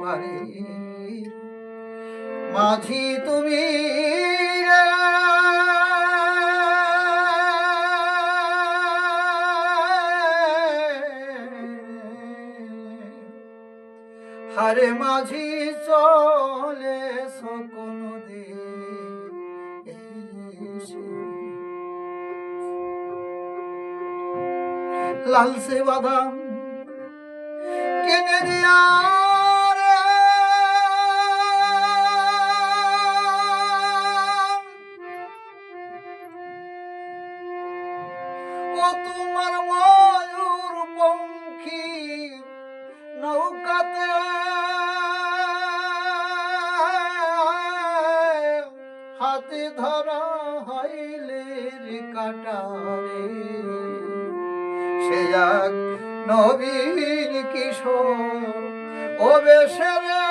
পারে। মাঝি তুমি হারে মাঝি চলে সকল লালসে বাদাম কেনে দিয়া। ও তোমার ময়ূর পঙ্খী নৌকাতে হাতে ধরা হইলে সে যাক নবীন কিশোর ও বেশেরে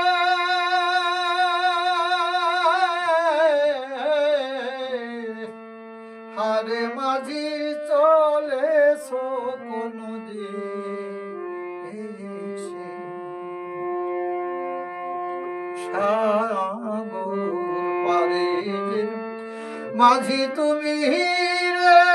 হারে মাঝি চলে কোন সাগর পারে মাঝি তুমি রে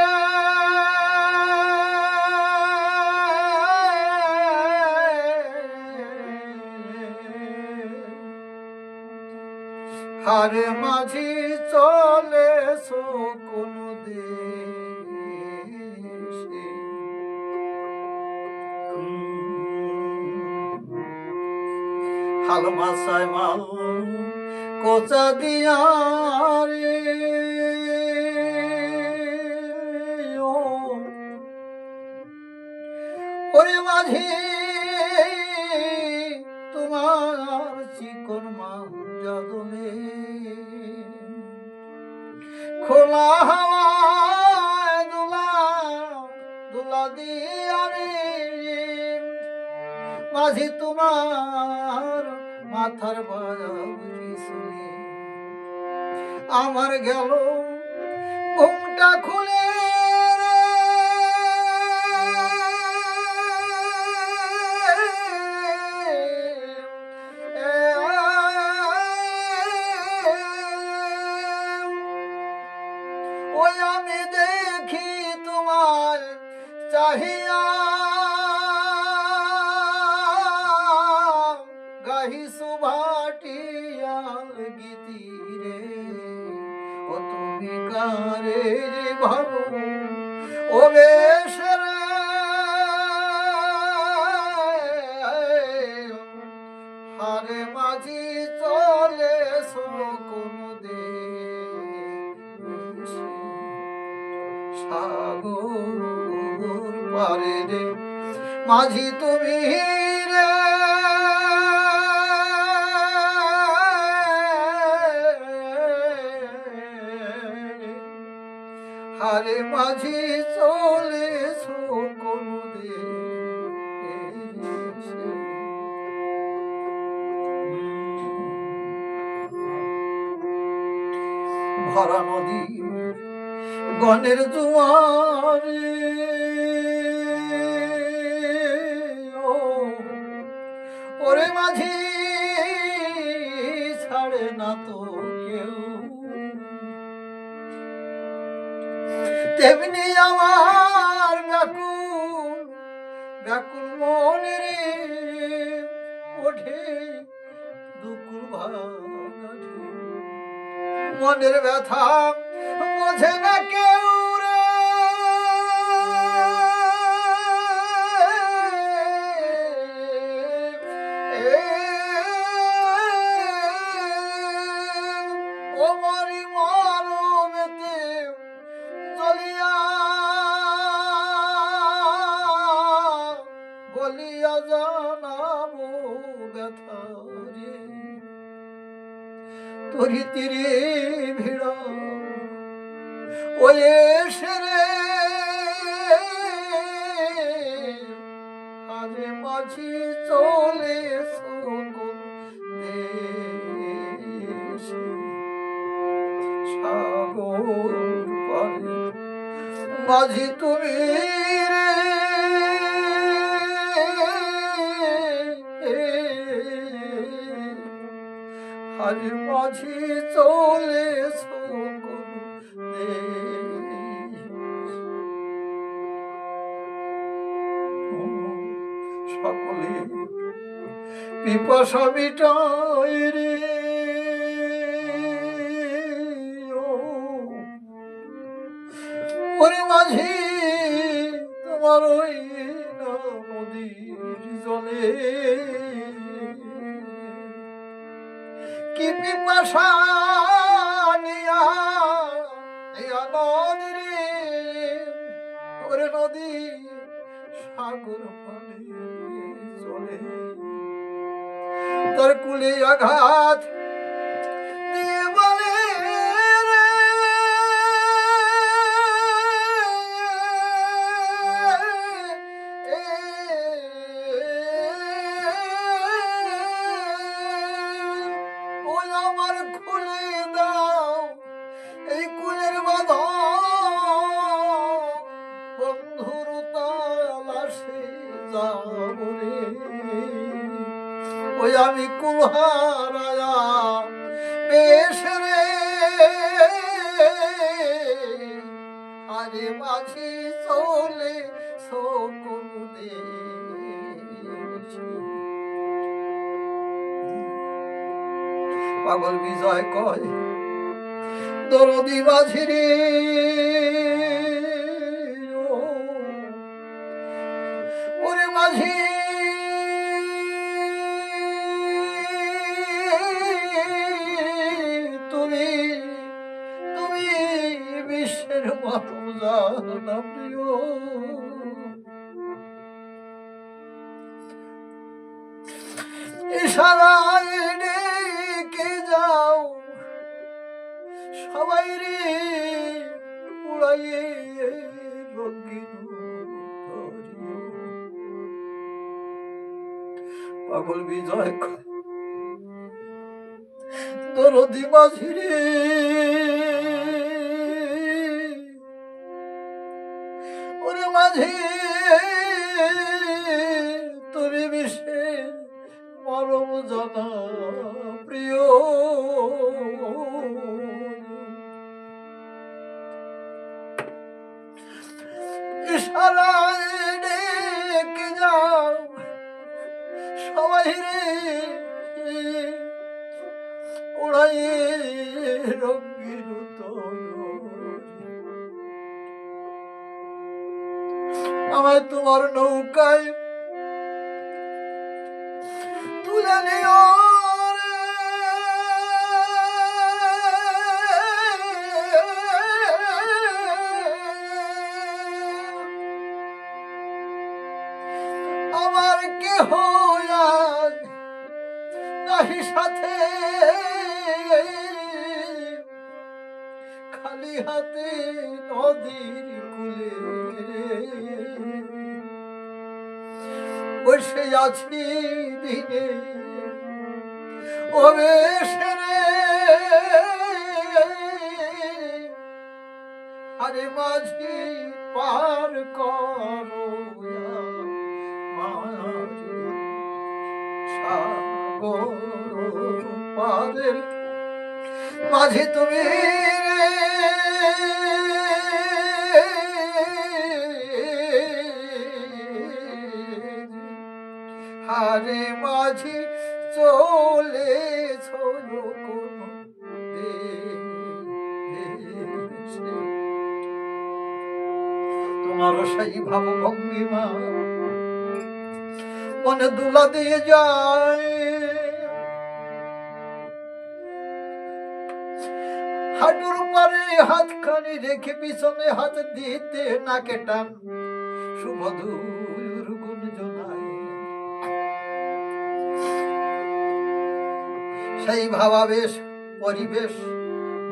হারে মাঝি চলে কোন দেশে। কোচা দিয়া রে। যাদলে খোলা হাওয়ায় দুলা দুলা দিয়া রে। মাঝি তোমার মাথার শুনে। আমার গেল ঘুমটা খুলে গাহি সুভাটিয়াল গীতি রে। ও তুমি কারে রে ভাবো? ও বেশের হারে মাঝি চলে পারে রে। মাঝি তুমি রে। হারে মাঝি চলে ভরা নদী গনের জুয়ারে। তেমনি আমার ব্যাকুল ব্যাকুল মনের ওঠে দুকুল মনের ব্যথা বোঝে না কেউ বলিয়া জানাব ব্যথা রে। তোরি তীরে ভিড়। আরে মাঝি চলে দেশে। সাগর মাঝি তুমি মাঝি চলে সকলে পিপাসা মিটাই ওরে মাঝি তোমার ওই না নদীর জলে কি পিপাসা নিয়া নদী ওরে নদী সাগর চলে। তার কুলে আঘাত ওই আমি কুলহারায়া বেশ রে। আরে মাঝি চলে সকল। পাগল বিজয় কয়, দরদি মাঝি রে জানা প্রিয় ইশারায় ডেকে যাও সবাই রে উড়াইয়ে ধরিও। পাগল বিজয় দরদি মাঝি পরম জানা প্রিয়। ডেকে যাও সবাই রে। আমায় তোমার নৌকায় রে। আমার কেহ আজ নাহি সাথে খালি হাতে নদীর কুলে বসে আছি দিনে। ও বেশে রে আরে মাঝি পার করো মাঝি তুমি হারে সেই ভাব ভঙ্গিমা মনে দুলা দিয়ে যায়। হাঁটুর পরে হাতখানি রেখে পিছনে হাত দিতে নাকে টান। সুমধুর গুঞ্জনায়। সেই ভাবাবেশ, পরিবেশ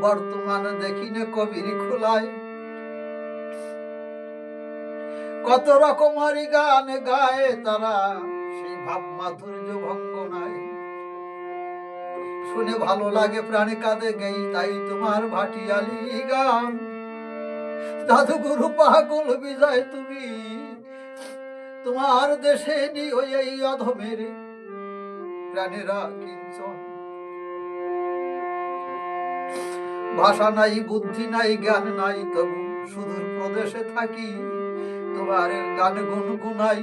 বর্তমান দেখিনে কবির খোলায়। কত রকমারি গান গায় তারা, সেই ভাব মাধুর্য ভঙ্গ নাই। শুনে ভালো লাগে, প্রাণে কাঁদে গেই, তাই তোমার ভাটিয়ালি গান। দাদু গুরু পাগল বিজয় তুমি, তোমার দেশে নিও এই অধমের প্রাণেরা কিঞ্চন। ভাষা নাই, বুদ্ধি নাই, জ্ঞান নাই, তবু সুদূর প্রদেশে থাকি। তোমার গান গুনগুনাই।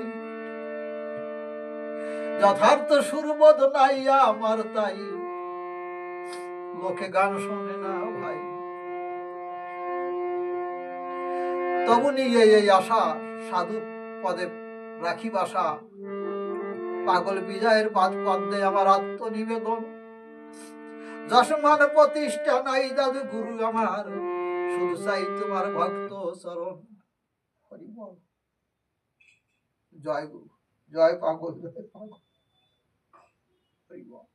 যথার্থ সুরবোধ নাই আমার তাই। লোকে গান শোনে না ভাই। তবু নিয়ে এই আশা সাধু পদে রাখি বাসা পাগল বিজয়ের পাদ পদ্মে আমার আত্মনিবেদন। যশমান প্রতিষ্ঠা নাই দাদু গুরু আমার। শুধু চাই তোমার ভক্ত চরণ। হরি বল। জয় গুরু জয় পাগল জয় পাগল। হরি বল।